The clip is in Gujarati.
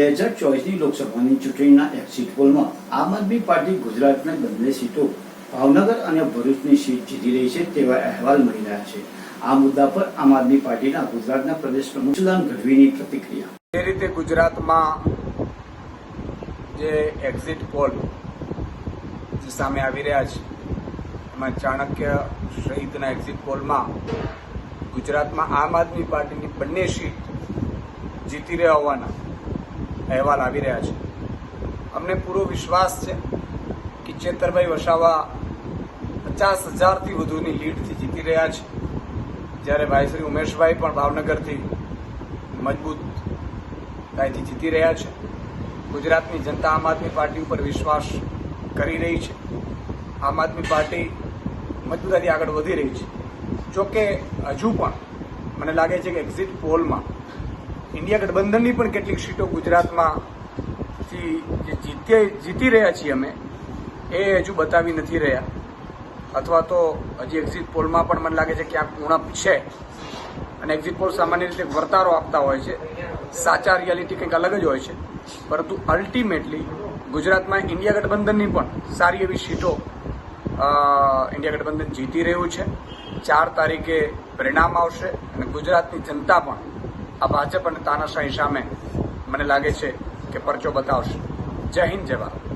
હજાર ચોવીસની લોકસભાની ચૂંટણીના એક્ઝિટ પોલમાં આમ આદમી પાર્ટી ગુજરાતના બંને સીટો ભાવનગર અને ભરૂચની સીટ જીતી રહી છે તેવા અહેવાલ મળી રહ્યા છે. આ મુદ્દા પર આમ આદમી પાર્ટીના ગુજરાતના પ્રદેશ પ્રમુખ સુદાન ગઢવીની પ્રતિક્રિયા. જે રીતે ગુજરાતમાં જે એક્ઝિટ પોલ સામે આવી રહ્યા છે, એમાં ચાણક્ય સહિતના એક્ઝિટ પોલમાં ગુજરાતમાં આમ આદમી પાર્ટીની બંને સીટ જીતી રહ્યા હોવાના અહેવાલ આવી રહ્યા છે. અમને પૂરો વિશ્વાસ છે કે ચેતરભાઈ વસાવા પચાસ હજારથી વધુની લીડથી જીતી રહ્યા છે. જ્યારે ભાઈ શ્રી ઉમેશભાઈ પણ ભાવનગરથી મજબૂત કાયથી જીતી રહ્યા છે. ગુજરાતની જનતા આમ આદમી પાર્ટી ઉપર વિશ્વાસ કરી રહી છે. આમ આદમી પાર્ટી મજબૂતાથી આગળ વધી રહી છે. જોકે હજુ પણ મને લાગે છે કે એક્ઝિટ પોલમાં ઇન્ડિયા ગઠબંધનની પણ કેટલીક સીટો ગુજરાતમાંથી જે જીતે જીતી રહ્યા છીએ અમે, એ હજુ બતાવી નથી રહ્યા. અથવા તો હજી એક્ઝિટ પોલમાં પણ મને લાગે છે ક્યાંક ઉણપ છે. અને એક્ઝિટ પોલ સામાન્ય રીતે વર્તારો આપતા હોય છે. સાચા રિયાલિટી કંઈક અલગ જ હોય છે. પરંતુ અલ્ટિમેટલી ગુજરાતમાં ઇન્ડિયા ગઠબંધનની પણ સારી એવી સીટો ઇન્ડિયા ગઠબંધન જીતી રહ્યું છે. ચાર તારીખે પરિણામ આવશે અને ગુજરાતની જનતા પણ આ ભાજપ અને તાનાશાહી સામે મને લાગે છે કે પરચો બતાવશે. જય હિન્દ, જય ભારત.